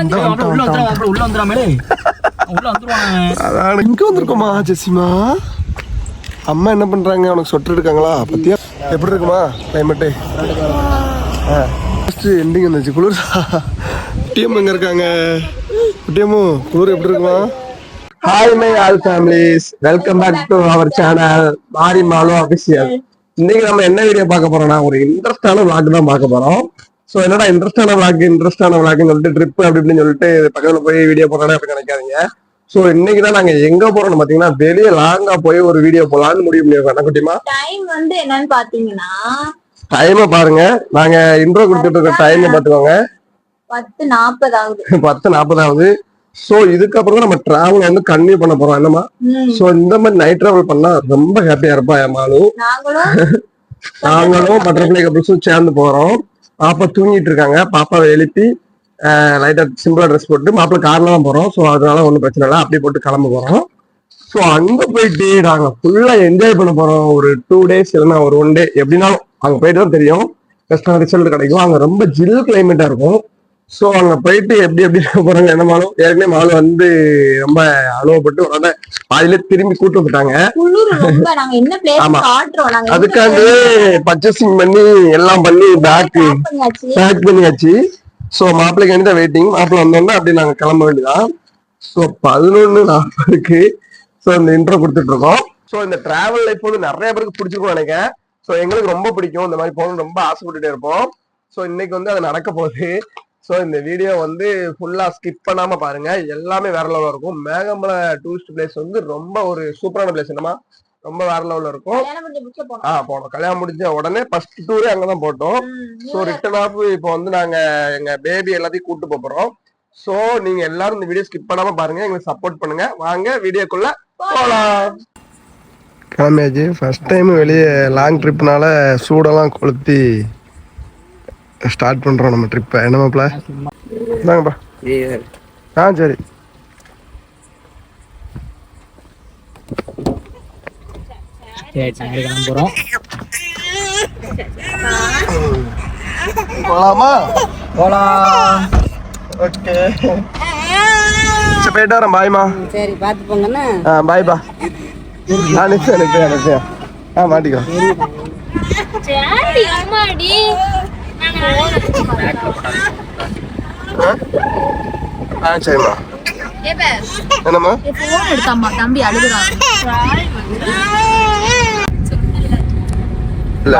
உள்ள வந்துடுறான் உள்ள வந்துடுறாமலே உள்ள வந்துருவான் அதான் இங்க வந்திருக்கோமா ஜெசிமா? அம்மா என்ன பண்றாங்க? உனக்கு சொட்டு இருக்காங்களா பத்தியா? எப்படி இருக்குமா கிளைமேட்டு ஃபர்ஸ்ட் எண்டிங் வந்துச்சு. குளிர். குட்டியம் எங்க இருக்காங்க? குட்டியம்மு குளிர் எப்படி இருக்குமா? Hi my all families welcome back to our channel Mari Malu official இன்னைக்கு நம்ம என்ன வீடியோ பார்க்க போறோம்னா ஒரு இன்ட்ரெஸ்டான vlog தான் பார்க்க போறோம். ஸோ என்னடா இன்ட்ரெஸ்டான vlog இன்ட்ரெஸ்டான vlogன்னு சொல்லிட்டு ட்ரிப் அப்படி இப்படின்னு சொல்லிட்டு பக்கத்துல போய் வீடியோ போறோம் அப்படி நினைக்காதீங்க. ஸோ இன்னைக்கு தான் நாங்க எங்க போறோம்னு பாத்தீங்கன்னா வெளியே லாங்கா போய் ஒரு வீடியோ போலான்னு முடிவு பண்ணிருக்கோம் குட்டிமா? டைம் வந்து என்னன்னு பாத்தீங்கன்னா டைமை பாருங்க. நாங்க இன்ட்ரோ கொடுத்துட்டு இருக்க டைம் பாத்துக்கோங்க. பத்து நாற்பது ஆகுது. பத்து நாற்பதாவது சோ இதுக்கப்புறம் தான் நம்ம டிராவல் வந்து கன்டினியூ பண்ண போறோம். என்னமா சோ இந்த மாதிரி நைட் டிராவல் பண்ணா ரொம்ப ஹாப்பியா இருப்பா நாங்களும் நாங்களும் பட்டர்ஃபிளை கப்பிள்ஸும் சேர்ந்து போறோம். பாப்பா தூங்கிட்டு இருக்காங்க பாப்பாவை எழுப்பி லைட்டாக சிம்பிளாக ட்ரெஸ் போட்டு மாப்பிள்ள காரில் தான் போகிறோம் ஸோ அதனால ஒன்றும் பிரச்சனை இல்லை. அப்படியே போட்டு கிளம்ப போகிறோம் ஸோ அங்கே போயிட்டு நாங்கள் ஃபுல்லாக என்ஜாய் பண்ண போகிறோம் ஒரு டூ டேஸ் இல்லைன்னா ஒரு ஒன் டே எப்படினாலும் அங்கே போயிட்டு தான் தெரியும். பெஸ்டான ரிசல்ட் கிடைக்கும். அங்கே ரொம்ப ஜில் கிளைமேட்டாக இருக்கும். சோ அங்க போயிட்டு எப்படி எப்படி போறாங்க என்ன மாலும் ஏற்கனவே மாலும் வந்து ரொம்ப அனுபவப்பட்டு உடனே பாதியில திரும்பி கூட்டு வந்துட்டாங்க. ஆமா. அதுக்காண்டு பர்ச்சேசிங் பண்ணி எல்லாம் பண்ணி பேக் பேக் பண்ணியாச்சு. ஸோ மாப்பிள்ளைக்கு வேண்டி தான் வெயிட்டிங் மாப்பிள்ளை வந்தோடனே அப்படி நாங்க கிளம்ப வேண்டியதான் ஸோ பதினொன்று நாற்பதுக்கு ஸோ இந்த இன்ட்ரோ கொடுத்துட்டு இருக்கோம். ஸோ இந்த டிராவல் லைஃப் வந்து நிறைய பேருக்கு பிடிச்சிருக்கும் நினைக்கிறேன். ஸோ எங்களுக்கு ரொம்ப பிடிக்கும். இந்த மாதிரி போகணும்னு ரொம்ப ஆசைப்பட்டுட்டே இருப்போம். ஸோ இன்னைக்கு வந்து அது நடக்க போகுது. ஸோ இந்த வீடியோ வந்து ஃபுல்லா ஸ்கிப் பண்ணாம பாருங்க. எல்லாமே வேற லெவலில் இருக்கும். மேகமலை டூரிஸ்ட் பிளேஸ் வந்து ரொம்ப ஒரு சூப்பரான பிளேஸ் என்னமா ரொம்ப வேற லெவலில் இருக்கும். ஆ போனோம் கல்யாணம் முடிஞ்ச உடனே ஃபர்ஸ்ட் டூரே அங்கதான் போட்டோம். ம், ஸோ ரிட்டர்ன் ஆஃப் இப்போ வந்து நாங்க எங்க பேபி எல்லாத்தையும் கூட்டு போப் போறோம். ஸோ நீங்க எல்லாரும் இந்த வீடியோ ஸ்கிப் பண்ணாம பாருங்க. எங்களுக்கு சப்போர்ட் பண்ணுங்க. வாங்க வீடியோக்குள்ள போலாம். கிளம்பியாச்சு ஃபர்ஸ்ட் டைம் வெளியே லாங் ட்ரிப்னால சூடெல்லாம் கொளுத்தி ஸ்டார்ட் பண்றோம் நம்ம ட்ரிப்பை என்ன மாப்பிள இந்தாங்கப்பா. ஆ சரி. கிளம்புறோம். போலாமா? போலாம். ஓகே. சரி போயிட்டு வரேன். பாய்மா சரி பார்த்து போங்கண்ணா. ஆ பாய் பா ஆ மாட்டிக்கோ. ஆ சரிம்மா. என்னம்மா? போன் எடுத்தாம்மா தம்பி அழுகுறான்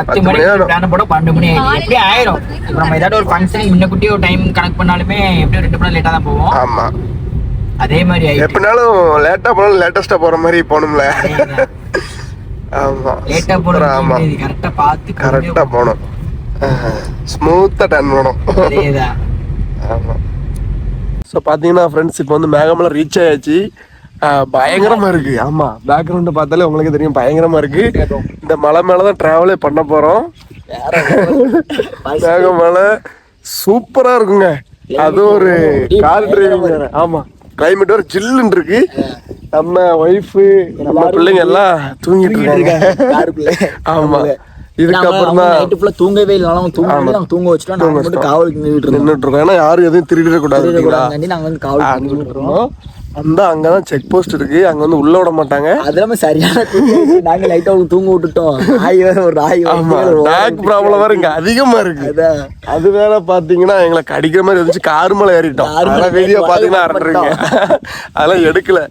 பத்து மணி பிளான் போட பன்னெண்டு மணி எப்படி ஆயிரும். நம்ம ஏதாவது ஒரு ஃபங்க்ஷன் முன்ன குட்டி ஒரு டைம் கணக்கு பண்ணாலுமே எப்படியும் ரெண்டு மணி லேட்டா தான் போவோம். ஆமா. அதே மாதிரி எப்படினாலும் லேட்டா போனாலும் லேட்டஸ்டா போற மாதிரி போகணும்ல. ஆமா. லேட்டா சூப்பரா, ஆமா. கரெக்டா பார்த்து கரெக்டா போகணும். ஸ்மூத்தா டன் பண்ணணும். அதேதான். ஆமா. ஸோ பார்த்தீங்கன்னா ஃப்ரெண்ட்ஸ் இப்போ வந்து மேகமலை ரீச் ஆயாச்சு. ஆஹ் பயங்கரமா இருக்கு. ஆமா பேக்ரவுண்ட் பார்த்தாலே உங்களுக்கு தெரியும் பயங்கரமா இருக்கு. இந்த மலை மேல தான் டிராவலே பண்ண போறோம். மேகமலை சூப்பரா இருக்குங்க. அது ஒரு கார் டிரைவிங் ஆமா கிளைமேட் ஒரு ஜில்லுன்னு இருக்கு. நம்ம ஒய்ஃபு நம்ம பிள்ளைங்க எல்லாம் தூங்கிட்டு இருக்காங்க. ஆமா. இதுக்கப்புறம் நைட்டு ஃபுல்லா தூங்கவே இல்லை. நாங்க தூங்க நாங்க தூங்க வச்சுட்டோம் நாங்க மட்டும் காவலுக்கு நின்றுட்டு இருந்தோம். நின்றுட்டு இருக்கோம். ஏன்னா யாரும் எதுவும் திருடிடக்கூடாது நாங்க வந்து காவலுக்கு நின்றுட்டு இருந்தோம். அந்த அங்கதான் செக் போஸ்ட் இருக்கு. அங்க வந்து உள்ள விட மாட்டாங்க. அது இல்லாம சரியான. நாங்க லைட்டா தூங்க விட்டுட்டோம். நாய் வேற ஒரு நாய் பேக் ப்ராப்ளம் வேற இங்க அதிகமா இருக்கு. அது வேற பாத்தீங்கன்னா எங்களை கடிக்கிற மாதிரி இருந்துச்சு கார் மேல ஏறிட்டோம். அதெல்லாம் வீடியோ பாத்தீங்கன்னா வாயில அரண்டுருங்க அதெல்லாம் எடுக்கல.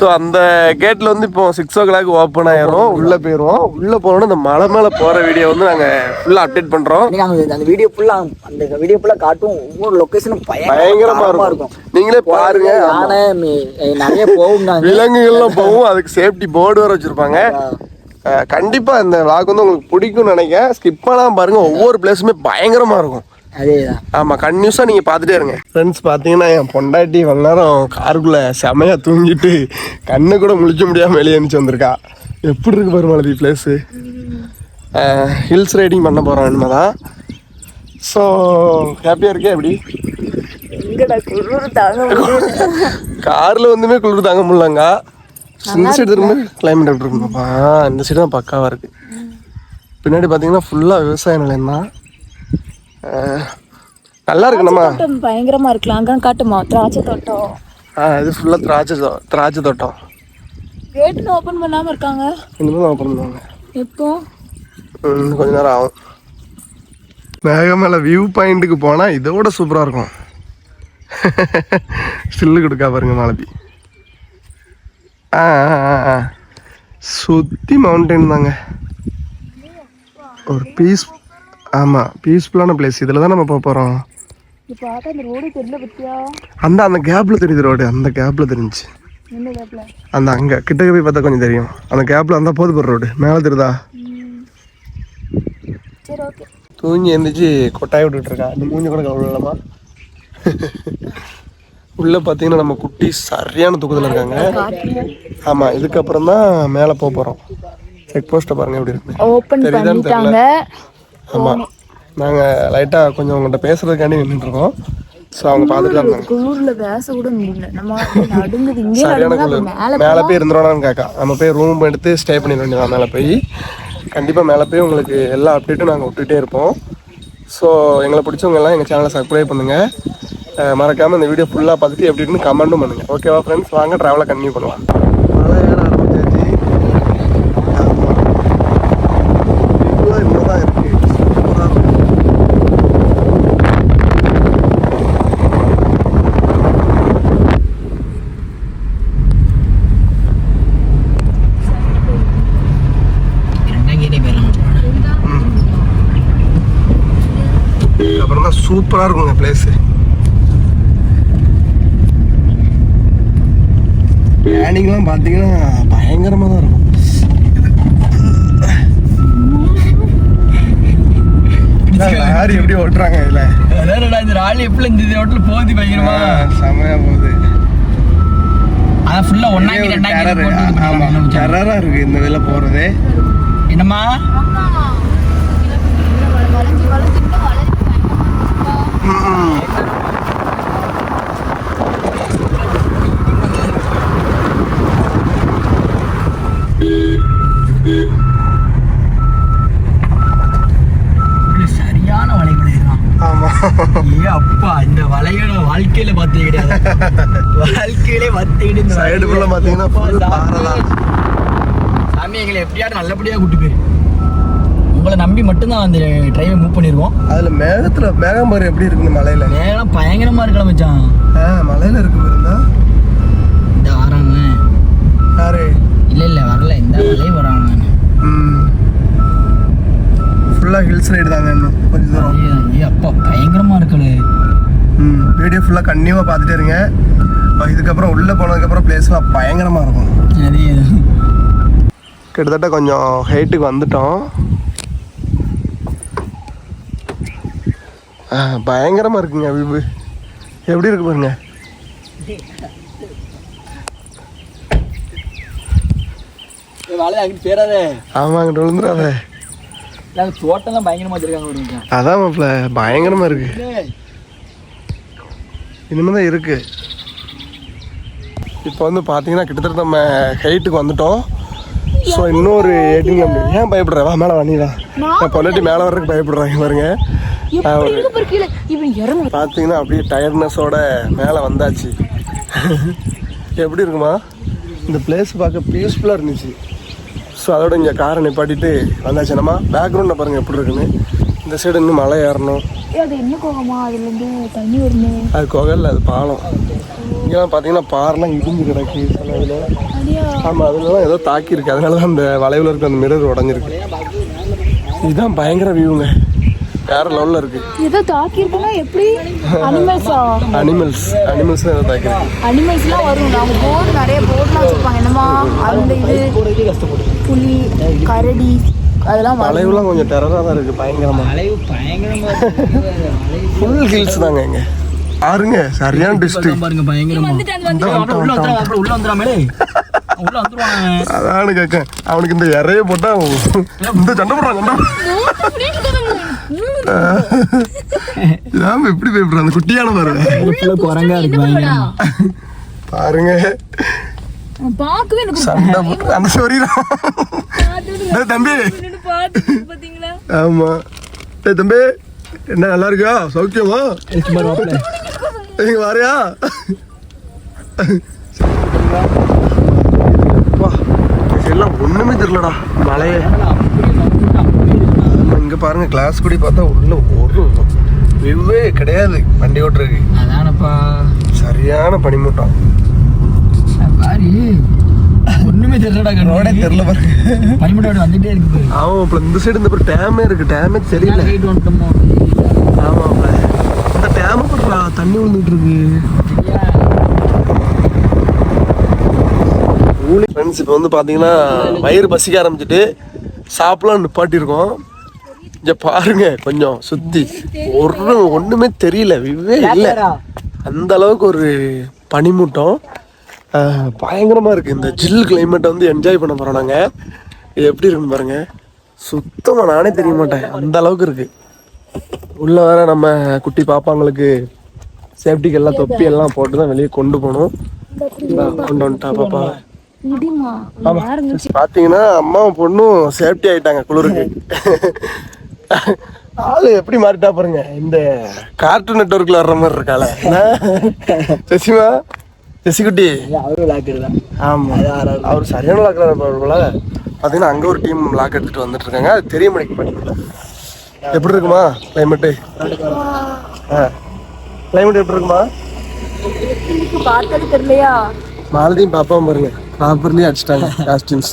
சோ அந்த கேட்ல வந்து இப்போ சிக்ஸ் ஓ கிளாக் ஓப்பன் ஆயிரும் உள்ள போயிருவோம். உள்ள போனோம்னா இந்த மலை மேல போற வீடியோ வந்து நாங்க ஃபுல்லா அப்டேட் பண்றோம். அங்க அந்த வீடியோ ஃபுல்லா அந்த வீடியோ ஃபுல்லா காட்டும். ஒவ்வொரு லொகேஷனும் பயங்கரமா இருக்கும். நீங்களே பாருங்க. யானை நிறைய போகுங்க விலங்குகள்லாம் போகும். அதுக்கு சேஃப்டி போர்டு வேற வச்சிருப்பாங்க. கண்டிப்பா இந்த vlog வந்து உங்களுக்கு பிடிக்கும்னு நினைக்கிறேன். ஸ்கிப் பண்ணாம பாருங்க. ஒவ்வொரு பிளேஸுமே பயங்கரமா இருக்கும். ஆமா கன்யூஸா நீங்க பாத்துட்டே இருங்க. ஃப்ரெண்ட்ஸ் பாத்தீங்கன்னா என் பொண்டாட்டி இவ்வளவு நேரம் காருக்குள்ள செமையா தூங்கிட்டு கண்ணு கூட முழிக்க முடியாம வெளியே எழுந்துச்சு வந்திருக்கா. எப்படி இருக்கு பாரு மாலதி பிளேஸ் ஹில்ஸ் ரைடிங் பண்ண போறோம் இனிமேதான். ஸோ ஹாப்பியா இருக்கே எப்படி? எங்கடா குளிர் தாங்க கார்ல வந்துமே குளிர் தாங்க முடியலங்க. இந்த சைடு திரும்ப கிளைமேட் எப்படி இருக்குமாப்பா. இந்த சைடு தான் பக்காவா இருக்கு. பின்னாடி பார்த்தீங்கன்னா ஃபுல்லாக விவசாய நிலையம் தான். நல்லா இருக்கு நம்ம. தோட்டம் பயங்கரமா இருக்கலாம் அங்க காட்டுமா? திராட்சை தோட்டம் ஆ இது ஃபுல்லாக திராட்சை தோ- திராட்சை தோட்டம். கேட்டு ஓபன் பண்ணாம இருக்காங்க. தான் ஓப்பன் பண்ணுவாங்க. எப்போ? இன்னும் கொஞ்ச நேரம் ஆகும். மேகமலை வியூ பாயிண்ட்டுக்கு போனால் இதோட சூப்பராக இருக்கும். ஸ்டில்லு கொடுக்கா பாருங்க மாலதி. ஆ சுற்றி மவுண்டைன் தாங்க. ஒரு பீஸ் ஆமாம் பீஸ்ஃபுல்லான பிளேஸ் இதில் தான் நம்ம போக போகிறோம் அந்த அந்த கேப்பில் தெரியுது ரோடு அந்த கேப்பில் கேப்ல அந்த அங்கே கிட்டக்க போய் பார்த்தா கொஞ்சம் தெரியும். அந்த கேப்பில் அந்த போது போகிற ரோடு மேலே தெரியுதா? தூங்கி எந்திரிச்சு கொட்டாய் விட்டுட்டு இருக்கா. இந்த மூஞ்சி கூட கவலைமா உள்ள பார்த்தீங்கன்னா நம்ம குட்டி சரியான தூக்கத்தில் இருக்காங்க. ஆமாம் இதுக்கப்புறம் தான் மேலே போக போகிறோம் செக் போஸ்ட்டை பாருங்க எப்படி இருக்கு. ஓபன் தெரியுதான்னு பண்ணிட்டாங்க. ஆமாம் நாங்கள் லைட்டாக கொஞ்சம் உங்கள்கிட்ட பேசுறதுக்காண்டி நின்றுட்டு இருக்கோம். ஸோ அவங்க பார்த்துட்டு இருந்தாங்க. குளூர்ல பேச கூட முடியல. நம்ம அப்படியே நடுங்குது. இங்கே சரியான குளிர். மேல போய் இருந்துடணும்னு கேட்கா. நம்ம போய் ரூம் எடுத்து ஸ்டே பண்ணிட வேண்டியதான் மேலே போய். கண்டிப்பாக மேலே போய் உங்களுக்கு எல்லா அப்டேட்டும் நாங்கள் விட்டுட்டே இருப்போம். ஸோ எங்களை பிடிச்சவங்க எல்லாம் எங்கள் சேனலை சப்ஸ்கிரைப் பண்ணுங்கள் மறக்காமல் இந்த வீடியோ ஃபுல்லாக பார்த்துட்டு எப்படி இருக்குன்னு கமெண்ட்டும் பண்ணுங்கள் ஓகேவா ஃப்ரெண்ட்ஸ் வாங்க ட்ராவலை கண்டினியூ பண்ணலாம் ஏற தான் இருக்குது அப்புறம் தான் சூப்பராக இருக்குங்க பிளேஸு பிளானிங்லாம் பார்த்தீங்கன்னா பயங்கரமாக தான் இருக்கும். லாரி எப்படி ஓட்டுறாங்க இதில்? அதான் இந்த ராலி எப்படி இந்த ஹோட்டல் போகுது பயங்கரமா? செமையா போகுது. அதான் ஃபுல்லா ஒன்னாங்க ரெண்டாங்க ஆமாம் டெரராக இருக்குது இந்த இதில் போகிறது என்னம்மா? வளைஞ்சு சரியான ஆமாம் ஏ அப்பா இந்த வளையோட வாழ்க்கையில பார்த்தது கிடையாது. வாழ்க்கையிலே பார்த்தீங்க Side full ஆ பாத்தீங்கன்னா full பாறை தான். சாமி எங்களை எப்படியாவது நல்லபடியா கூட்டு போயிரு. உங்களை நம்பி மட்டும்தான் அந்த டிரைவை மூவ் பண்ணிருக்கோம் அதில் மேகத்தில் மேகம் பாரு எப்படி இருக்குன்னு மலையில்? நேரம் பயங்கரமா இருக்கலாம் மச்சான். மலையில் இருக்கு பாருந்தா இந்த வராங்க யாரு இல்ல இல்ல வரல இந்த வளைவு வராங்க ம் ஃபுல்லாக ஹில்ஸ் ரைடு தாங்க இன்னும் கொஞ்சம் தூரம். அப்பா பயங்கரமா இருக்கலே ம் வீடியோ ஃபுல்லாக கண்டிப்பாக பார்த்துட்டே இருங்க. இதுக்கப்புறம் உள்ளே போனதுக்கப்புறம் பிளேஸ்லாம் பயங்கரமாக இருக்கும். அது கிட்டத்தட்ட கொஞ்சம் ஹைட்டுக்கு வந்துட்டோம். ஆ, பயங்கரமா இருக்குங்க வியூ எப்படி இருக்கு பாருங்க. வளைவு அங்கிட்டு பேராதே ஆமா அங்கிட்டு விழுந்துடாத. தோட்டம்லாம் பயங்கரமா வச்சிருக்காங்க அதான் மாப்பிள்ள பயங்கரமா இருக்கு. இனிமே தான் இருக்கு. இப்போ வந்து பார்த்தீங்கன்னா கிட்டத்தட்ட நம்ம ஹைட்டுக்கு வந்துட்டோம். ஸோ இன்னொரு எயிட்டீன் கிலோமீட்டர் ஏன் பயப்படுற? வா மேலே வண்டிடா என் பொண்டாட்டி மேலே வர்றதுக்கு பயப்படுறாங்க பாருங்க. நான் பார்த்தீங்கன்னா அப்படியே டயர்ட்னஸோட மேலே வந்தாச்சு. எப்படி இருக்குமா? இந்த பிளேஸ் பார்க்க பீஸ்ஃபுல்லாக இருந்துச்சு. ஸோ அதோட இங்கே காரை நிப்பாட்டிட்டு வந்தாச்சு. நம்ம பேக்ரவுண்டில் பாருங்கள் எப்படி இருக்குன்னு. இந்த சைடு இன்னும் மலை ஏறணும். அது என்ன கோகமா தண்ணி வருமே. அது குகையில் அது பாலம். இங்கெல்லாம் பார்த்தீங்கன்னா பாறைலாம் இடிஞ்சு கிடக்கு சில இதில். ஆமாம் அதுலலாம் ஏதோ தாக்கியிருக்கு. அதனால தான் அந்த வளைவில் இருக்க அந்த மிரர் உடஞ்சிருக்கு. இதுதான் பயங்கர வியூங்க வேற லெவலில் இருக்குது ஏதோ தாக்கி இருக்குன்னா எப்படி அனிமல்ஸா அனிமல்ஸ் அனிமல்ஸ் ஏதோ தாக்கியிருக்கு. அனிமல்ஸ்லாம் வரும். அவங்க போர்டு நிறைய போர்டுலாம் வச்சிருப்பாங்க. என்னமா அந்த இது புலி கரடி அதெல்லாம் வளைவுலாம் கொஞ்சம் டெரராக தான் இருக்குது பயங்கரமாக வளைவு பயங்கரமா இருக்கு. வளைவு ஃபுல் ஹில்ஸ் தாங்க இங்க. பாருங்க சரியான டிஸ்ட்ரிக்ட் பாருங்க பயங்கரமா. உள்ள உள்ள வந்துடுறான் மேலே உள்ள வந்துருவான். அதானு கேட்க அவனுக்கு இந்த இறைய போட்டா இந்த சண்டை போடுறான் இதாம எப்படி பயப்படுறான் அந்த குட்டியான பாருங்க ஃபுல்லா குரங்கா இருக்கு பாருங்க. எனக்கு சண்டை போட்டு அந்த தம்பி. ஆமா. டேய் தம்பி. என்ன நல்லா இருக்கா சௌக்கியமா? நீங்க வரையா? எல்லாம் ஒண்ணுமே தெரியலடா. மழையே பாருங்க கிளாஸ் குடி பார்த்தா உள்ள ஒரு வியூவே கிடையாது வண்டி ஓட்டுறதுக்கு. அதானப்பா. சரியான பனிமூட்டம். ஒண்ணுமே தெரியலடா ரோடே தெரியல பாருங்க. பனிமட்டம் வந்துட்டே இருக்கு. ஆமா அப்புறம் இந்த சைடு இந்த டேமே இருக்கு டேமே தெரியல. ஆமா இந்த டேம் பண்றா தண்ணி விழுந்துட்டு இருக்கு. ஃப்ரெண்ட்ஸ் இப்போ வந்து பார்த்தீங்கன்னா வயிறு பசிக்க ஆரம்பிச்சிட்டு சாப்பிடலாம் நிப்பாட்டியிருக்கோம். இங்க பாருங்க கொஞ்சம் சுத்தி. ஒரு ஒண்ணுமே தெரியல விவே இல்லை. அந்த அளவுக்கு ஒரு பனிமூட்டம். பயங்கரமா இருக்கு. இந்த ஜில் கிளைமேட்டை வந்து என்ஜாய் பண்ண போறோம் நாங்க. இது எப்படி இருக்குன்னு பாருங்க. சுத்தமா நானே தெரிய மாட்டேன். அந்த அளவுக்கு இருக்கு. உள்ள வர நம்ம குட்டி பாப்பாங்களுக்கு சேஃப்டிக்கு எல்லாம் தொப்பி எல்லாம் போட்டு தான் வெளியே கொண்டு போகணும். கொண்டு வந்துட்டா பாப்பா. பாத்தீங்கன்னா அம்மாவும் பொண்ணும் சேஃப்டி ஆயிட்டாங்க குளிருக்கு. ஆளு எப்படி மாறிட்டா பாருங்க இந்த கார்ட்டூன் நெட்ஒர்க்ல வர்ற மாதிரி இருக்காள? சசிமா சசிகுட்டி அவரும் விளாக்குறதா? ஆமா. அவர் சரியான லாக் போல பாத்தீங்கன்னா அங்க ஒரு டீம் லாக் எடுத்துட்டு வந்துட்டு இருக்காங்க அது தெரிய மாட்டேங்குது எப்படி இருக்குமா கிளைமேட்டு கிளைமேட் எப்படி இருக்குமா? மாலதியும் பாப்பாவும் பாருங்க. ப்ராப்பர்லி அடிச்சிட்டாங்க காஸ்டியூம்ஸ்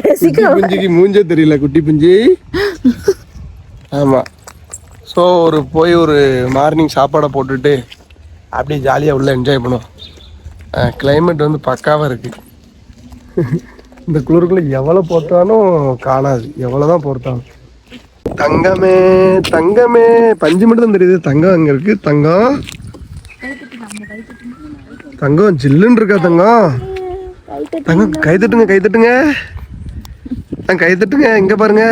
குட்டி புஞ்சிக்கு மூஞ்சே தெரியல குட்டி புஞ்சி. ஆமா. ஸோ ஒரு போய் ஒரு மார்னிங் சாப்பாடை போட்டுட்டு அப்படியே ஜாலியாக உள்ள என்ஜாய் பண்ணுவோம். கிளைமேட் வந்து பக்காவாக இருக்கு. இந்த குளிருக்குள்ள எவ்வளோ போட்டாலும் காணாது. எவ்வளோ தான் போட்டாலும். தங்கமே தங்கமே. பஞ்சு மட்டும் தான் தெரியுது. தங்கம் அங்கே இருக்கு. தங்கம். தங்கம் ஜில்லுன்னு இருக்கா தங்கம்? தங்கம் கை தட்டுங்க. கை தட்டுங்க தங்க கை தட்டுங்க இங்க பாருங்க.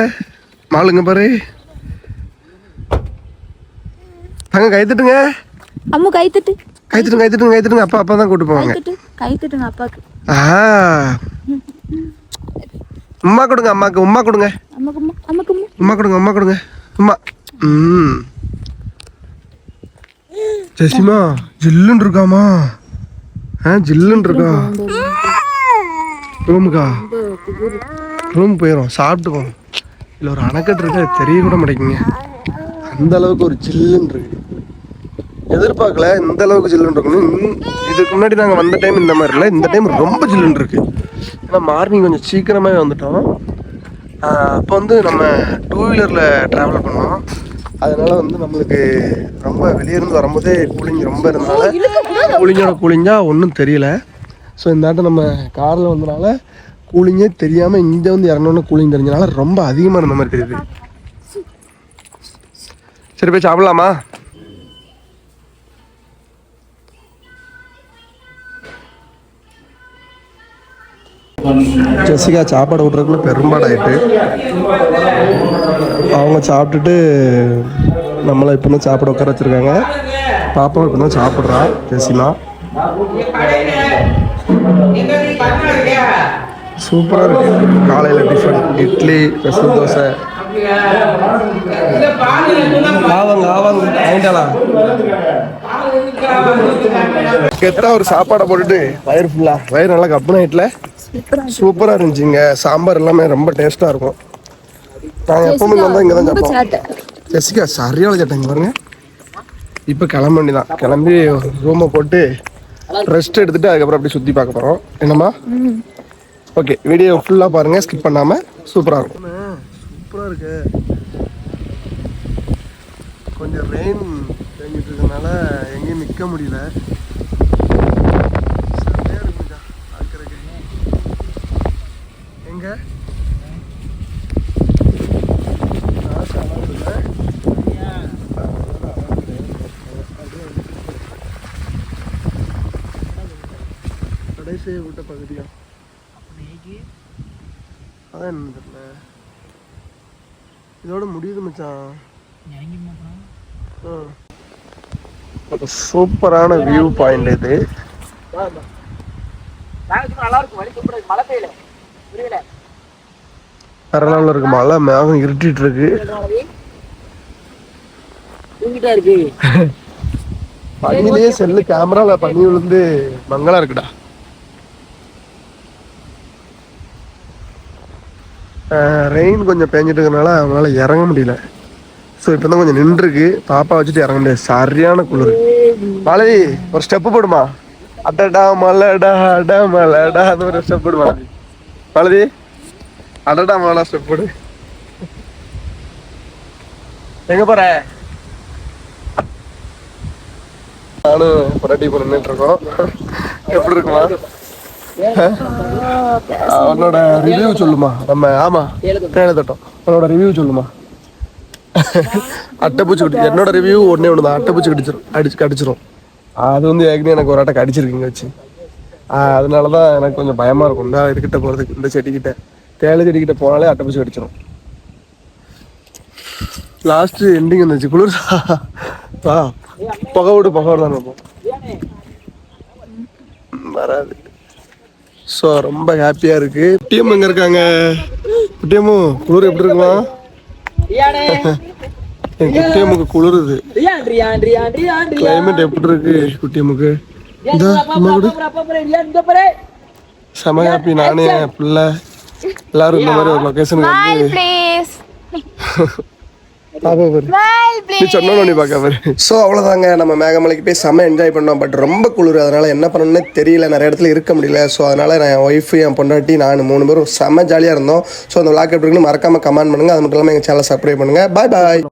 மாலு இங்க பாரு. தங்க கை தட்டுங்க. அம்மு கை தட்டு. கை தட்டுங்க கை தட்டுங்க கை தட்டுங்க. அப்பா அப்பா தான் கூட்டு போவாங்க. கை தட்டுங்க அப்பாக்கு ஆ உம்மா கொடுங்க அம்மாக்கு உம்மா கொடுங்க. அம்மாக்கு அம்மா அம்மாக்கு அம்மா உம்மா கொடுங்க உம்மா கொடுங்க. உம்மா. ம். ஜெசிமா ஜில்லுன்னு இருக்காமா ஆ ஜில்லுன்னு இருக்கா? ரூமுக்கா ரூம் போயிடும் சாப்பிட்டுக்கோம் இல்லை ஒரு அணைக்கட்டு இருக்கு தெரிய கூட மாட்டேங்குங்க அந்த அளவுக்கு ஒரு ஜில்லுன்னு இருக்கு. எதிர்பார்க்கல இந்த அளவுக்கு ஜில்லுன்னு இருக்கணும் இதுக்கு முன்னாடி நாங்கள் வந்த டைம் இந்த மாதிரி இல்லை. இந்த டைம் ரொம்ப ஜில்லுன்னு இருக்கு. ஏன்னா மார்னிங் கொஞ்சம் சீக்கிரமாகவே வந்துட்டோம். அப்போ வந்து நம்ம டூ வீலரில் ட்ராவல் பண்ணோம். அதனால வந்து நம்மளுக்கு ரொம்ப வெளியே இருந்து வரும்போதே கூலிங் ரொம்ப இருந்தனால கூலிங்கோட கூலிங்கா ஒன்றும் தெரியல. ஸோ இந்த ஆட்டம் நம்ம காரில் வந்தனால கூலிங்கே தெரியாமல் இங்கே வந்து இறங்கணுன்னு கூலிங் தெரிஞ்சனால ரொம்ப அதிகமாக இருந்த மாதிரி தெரியுது. சரி போய் சாப்பிடலாமா? ஜெசிகா சாப்பாடு விட்றதுக்குள்ள பெரும்பாடாயிட்டு. அவங்க சாப்பிட்டுட்டு நம்மளை இப்போ தான் சாப்பிட உட்கார வச்சுருக்காங்க. பாப்பாவும் இப்போ தான் சாப்பிட்றா ஜெசிமா. சூப்பராக இருக்கு. காலையில் டிஃபன் இட்லி ஸ்பெஷல் தோசை. ஆவாங்க ஆவாங்க. வாங்கிட்டாளா? கெத்தா ஒரு சாப்பாடை போட்டுட்டு வயிறு ஃபுல்லா வயிறு நல்லா கப்புன ஆயிட்டுல சூப்பரா இருந்துச்சுங்க. சாம்பார் எல்லாமே ரொம்ப டேஸ்டா இருக்கும். நாங்க எப்பவுமே இங்க வந்தா இங்க தான் சாப்பிடுவோம் ஜெசிகா சரியான கேட்டாங்க பாருங்க. இப்போ கிளம்ப வேண்டியதான் கிளம்பி ரூமை போட்டு ரெஸ்ட் எடுத்துட்டு அதுக்கப்புறம் அப்படியே சுத்தி பார்க்க போறோம். என்னம்மா? ஓகே வீடியோ ஃபுல்லாக பாருங்க ஸ்கிப் பண்ணாமல் சூப்பராக இருக்கும். சூப்பராக இருக்கு. கொஞ்சம் ரெயின் தேங்கிட்டு இருக்கனால எங்கேயும் நிற்க முடியல. செம்மையா இருக்கு மச்சான், எங்கே எங்க? கடைசியை விட்ட இல்ல? அதான் என்ன தெரியல. இதோட முடியுது மச்சான். ஒரு சூப்பரான வியூ பாயிண்ட் இது. நல்லா இருக்கும் வழி சூப்பரா இருக்கு. மழை மேகம் இருட்டிட்டு இருக்கு. பனியிலேயே செல்லு கேமரால பனி விழுந்து மங்களா இருக்குடா. ரெயின் கொஞ்சம் பேஞ்சிட்டு இருக்கனால அவங்களால இறங்க முடியல. ஸோ இப்போ தான் கொஞ்சம் நின்றுருக்கு. பாப்பா வச்சுட்டு இறங்க முடியாது. சரியான குளிர். மலை ஒரு ஸ்டெப்பு போடுமா? அடடா மலடா அடா மலடா அது ஒரு ஸ்டெப் போடுமா? மலதி அடடா மலடா ஸ்டெப் போடு. எங்க போற? நானும் பொராட்டி இப்போ நின்றுட்டு இருக்கோம். எப்படி இருக்குமா? அவனோட ரிவ்யூ சொல்லுமா. நம்ம ஆமா தேயிலை தட்டம் அவனோட ரிவ்யூ சொல்லுமா அட்டைப்பூச்சி கடி என்னோட ரிவ்யூ ஒன்னே ஒன்று தான் அட்டைப்பூச்சி கடிச்சிரும் அடிச்சு கடிச்சிரும். அது வந்து ஏற்கனவே எனக்கு ஒரு ஆட்டை கடிச்சிருக்குங்க வச்சு. அதனால தான் எனக்கு கொஞ்சம் பயமா இருக்கும். இந்த இதுகிட்ட போகிறதுக்கு இந்த செடிக்கிட்ட. தேயிலை செடிக்கிட்ட போனாலே அட்டைப்பூச்சி கடிச்சிரும். லாஸ்ட் எண்டிங் இருந்துச்சு குளிர். வா. புகை விடு புகை விடு தான் பார்ப்போம் வராது. ஸோ ரொம்ப ஹாப்பியா இருக்கு. குட்டியம் எங்க இருக்காங்க? குட்டியம்மு குளிர் எப்படி இருக்குமா? என் குட்டியம்முக்கு குளிருது. கிளைமேட் எப்படி இருக்கு விடு செம ஹாப்பி நானே என் பிள்ளை. எல்லாரும் இந்த மாதிரி ஒரு லொகேஷனுக்கு வந்து ஸோ அவ்வளோதாங்க நம்ம மேகமலைக்கு போய் செம்ம என்ஜாய் பண்ணோம். பட் ரொம்ப குளிர். அதனால என்ன பண்ணணும்னு தெரியல. நிறைய இடத்துல இருக்க முடியல. ஸோ அதனால நான் என் ஒய்ஃபு என் பொண்டாட்டி நான் மூணு பேரும் செம்ம ஜாலியாக இருந்தோம். ஸோ அந்த விளாக் எப்படி இருக்குன்னு மறக்காம கமெண்ட் பண்ணுங்க. அது மட்டும் இல்லாமல் எங்கள் சேனலை சப்ஸ்கிரைப் பண்ணுங்க. பாய் பாய்